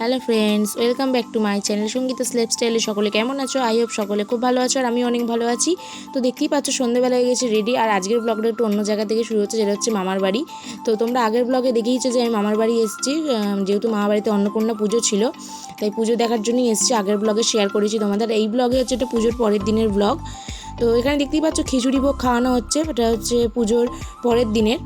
Hello friends welcome back to my channel Sangita স্লেপ স্টাইলে সকলে কেমন আছো? আই হোপ সকলে খুব ভালো আছো আর আমি অনেক ভালো আছি। তো দেখতেই পাচ্ছ সন্ধ্যেবেলা হয়ে গেছে রেডি আর আজকের ব্লগটা একটু অন্য জায়গা থেকে শুরু হচ্ছে, যেটা হচ্ছে মামার বাড়ি। তো তোমরা আগের ব্লগে দেখেইছো যে আমি মামার বাড়ি এসেছি যেহেতু মামার বাড়িতে অন্নপূর্ণা পুজো ছিল, তাই পুজো দেখার জন্যই এসেছি। আগের ব্লগে শেয়ার করেছি তোমাদের। এই ব্লগে হচ্ছে এটা পুজোর পরের দিনের ব্লগ তো এখানে দেখতেই পাচ্ছ খিচুড়ি ভোগ খাওয়ানো হচ্ছে, এটা হচ্ছে পুজোর পরের দিনের।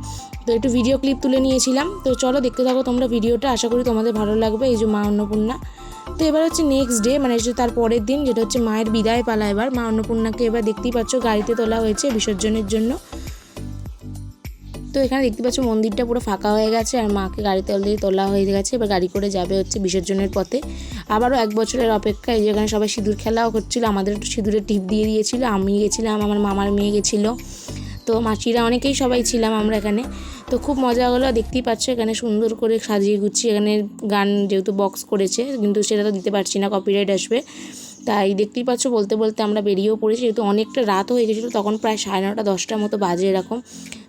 তো একটু ভিডিও ক্লিপ তুলে নিয়েছিলাম, তো চলো দেখতে থাকো তোমরা ভিডিওটা আশা করি তোমাদের ভালো লাগবে, এই যে মা অন্নপূর্ণা। তো এবার হচ্ছে নেক্সট ডে মানে তার পরের দিন, যেটা হচ্ছে মায়ের বিদায় পালা এবার। মা অন্নপূর্ণাকে এবার দেখতেই পাচ্ছ গাড়িতে তোলা হয়েছে বিসর্জনের জন্য। তো এখানে দেখতে পাচ্ছ মন্দিরটা পুরো ফাঁকা হয়ে গেছে, আর মাকে গাড়িতে তোলা হয়ে গেছে, এবার গাড়ি করে যাবে হচ্ছে বিসর্জনের পথে। আবারও এক বছরের অপেক্ষায় যেখানে সবাই সিঁদুর খেলাও হচ্ছিল আমাদের একটু সিঁদুরে টিপ দিয়ে দিয়েছিল, আমি গেছিলাম, আমার মামার মেয়ে গেছিল। তো মাসিরা অনেকেই সবাই ছিলাম আমরা এখানে। তো খুব মজা হলো, দেখতেই পাচ্ছ এখানে সুন্দর করে সাজিয়ে গুছিয়ে এখানে গান যেহেতু বক্স করেছে, কিন্তু সেটা তো দিতে পারছি না কপিরাইট আসবে। তাই দেখতেই পাচ্ছ বলতে বলতে আমরা বেরিয়েও পড়েছি। যেহেতু অনেকটা রাত হয়ে গেছিল, তখন প্রায় সাড়ে নটা, দশটার মতো বাজে এরকম।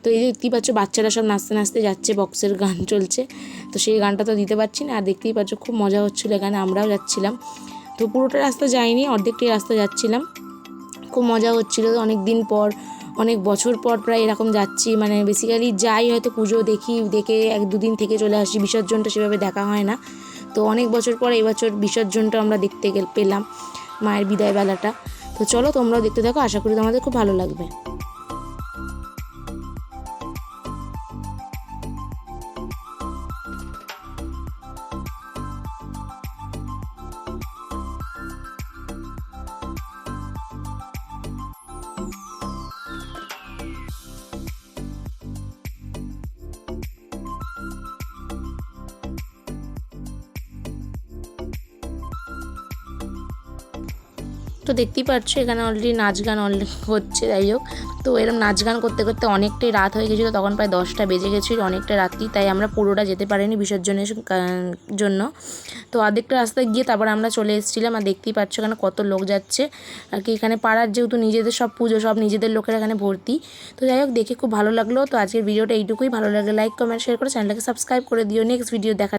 তো এই যে দেখতেই পাচ্ছ বাচ্চারা সব নাচতে নাচতে যাচ্ছে বক্সের গান চলছে। তো সেই গানটা তো দিতে পারছি না। আর দেখতেই পাচ্ছ খুব মজা হচ্ছিল এখানে, আমরাও যাচ্ছিলাম। তো পুরোটা রাস্তা যাইনি, অর্ধেকটাই রাস্তা যাচ্ছিলাম। খুব মজা হচ্ছিল। অনেক দিন পর, অনেক বছর পর প্রায় এরকম যাচ্ছি। মানে বেসিক্যালি যাই, হয়তো পুজো দেখি, দেখে এক দুদিন থেকে চলে আসি। বিসর্জনটা সেভাবে দেখা হয় না। তো অনেক বছর পর, এবছর বিসর্জনটা আমরা দেখতে পেলাম। মায়ের বিদায় বেলাটা তো চলো তোমরাও দেখতে দেখো আশা করি তোমাদের খুব ভালো লাগবে। তো দেখতেই পাচ্ছ এখানে অলরেডি নাচ গান হচ্ছে, যাই হোক। তো এরকম নাচ গান করতে করতে অনেকটাই রাত হয়ে গেছিল, তখন প্রায় দশটা বেজে গেছিল, অনেকটা রাত্রি, তাই আমরা পুরোটা যেতে পারিনি বিসর্জনের জন্য। তো অর্ধেকটা রাস্তায় গিয়ে তারপর আমরা চলে এসেছিলাম, আর দেখতেই পাচ্ছ এখানে কত লোক যাচ্ছে। আর কি এখানে পাড়ার যেহেতু নিজেদের সব পুজো, সব নিজেদের লোকের এখানে ভর্তি। তো যাই হোক, দেখে খুব ভালো লাগল। তো আজকের ভিডিওটা এইটুকুই। ভালো লাগলে লাইক কমেন্ট শেয়ার করে চ্যানেলটাকে সাবস্ক্রাইব করে দিও। নেক্সট ভিডিও দেখা